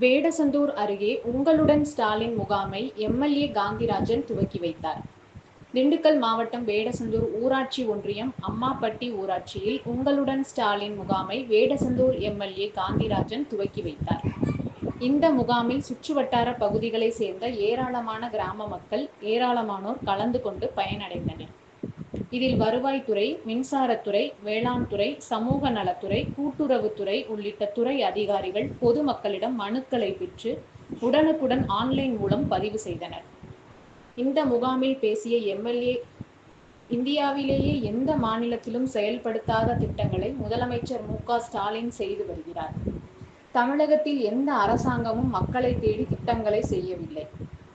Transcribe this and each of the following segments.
வேடசந்தூர் அருகே உங்களுடன் ஸ்டாலின் முகாமை எம்எல்ஏ காந்திராஜன் துவக்கி வைத்தார். திண்டுக்கல் மாவட்டம் வேடசந்தூர் ஊராட்சி ஒன்றியம் அம்மாபட்டி ஊராட்சியில் உங்களுடன் ஸ்டாலின் முகாமை வேடசந்தூர் எம்எல்ஏ காந்திராஜன் துவக்கி வைத்தார். இந்த முகாமில் சுற்றுவட்டார பகுதிகளை சேர்ந்த ஏராளமான கிராம மக்கள் ஏராளமானோர் கலந்து கொண்டு பயனடைந்தனர். இதில் வருவாய்த்துறை, மின்சாரத்துறை, வேளாண்துறை, சமூக நலத்துறை, கூட்டுறவுத்துறை உள்ளிட்ட துறை அதிகாரிகள் பொதுமக்களிடம் மனுக்களை பெற்று உடனுக்குடன் ஆன்லைன் மூலம் பதிவு செய்தனர். இந்த முகாமில் பேசிய எம்எல்ஏ இந்தியாவிலேயே எந்த மாநிலத்திலும் செயல்படுத்தாத திட்டங்களை முதலமைச்சர் மு. க. ஸ்டாலின் செய்து வருகிறார். தமிழகத்தில் எந்த அரசாங்கமும் மக்களை தேடி திட்டங்களை செய்யவில்லை.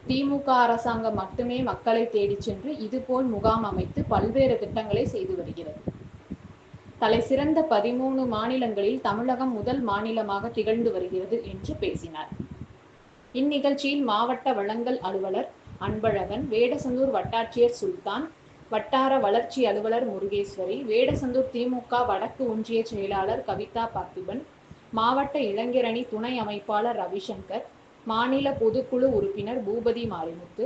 திமுக அரசாங்கம் மட்டுமே மக்களை தேடி சென்று இதுபோல் முகாம் அமைத்து பல்வேறு திட்டங்களை செய்து வருகிறது. தலைசிறந்த பதிமூணு மாநிலங்களில் தமிழகம் முதல் மாநிலமாக திகழ்ந்து வருகிறது என்று பேசினார். இந்நிகழ்ச்சியில் மாவட்ட வளங்கள் அலுவலர் அன்பழகன், வேடசந்தூர் வட்டாட்சியர் சுல்தான், வட்டார வளர்ச்சி அலுவலர் முருகேஸ்வரி, வேடசந்தூர் திமுக வடக்கு ஒன்றிய செயலாளர் கவிதா பார்த்திபன், மாவட்ட இளைஞரணி துணை அமைப்பாளர் ரவிசங்கர், மாநில பொதுக்குழு உறுப்பினர் பூபதி மாரிமுத்து,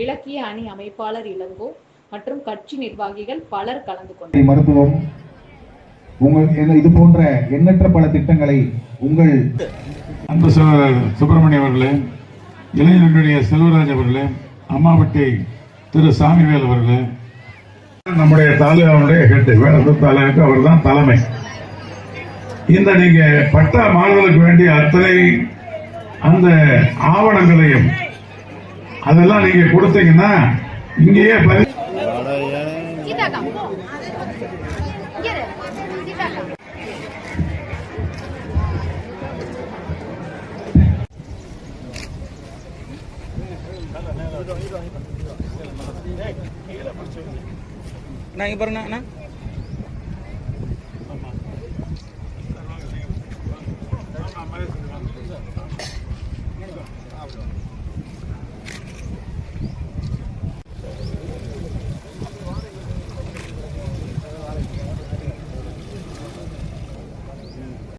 இலக்கிய அணி அமைப்பாளர் இளங்கோ மற்றும் கட்சி நிர்வாகிகள் பலர் கலந்து கொண்டனர். மருத்துவம் உங்கள் இது போன்ற எண்ணற்ற பல திட்டங்களை உங்கள் அன்பு சுப்பிரமணியம் அவர்களே இளைஞர்களுடைய செல்வராஜ் அவர்களே அம்மாவட்டி திரு சாமிவேல் அவர்களே. நம்முடைய தாலுகாவுடைய ஹெட் வேடத்தூர் தாலுகாவுக்கு அவர் தான் தலைமை. இந்த நீங்க பட்டா மாறுதலுக்கு வேண்டிய அத்தனை அந்த ஆவணங்களையும் அதெல்லாம் நீங்க கொடுத்தீங்கன்னா இங்கேயே பதிவு நான் இங்க பாருண்ணா அண்ணா.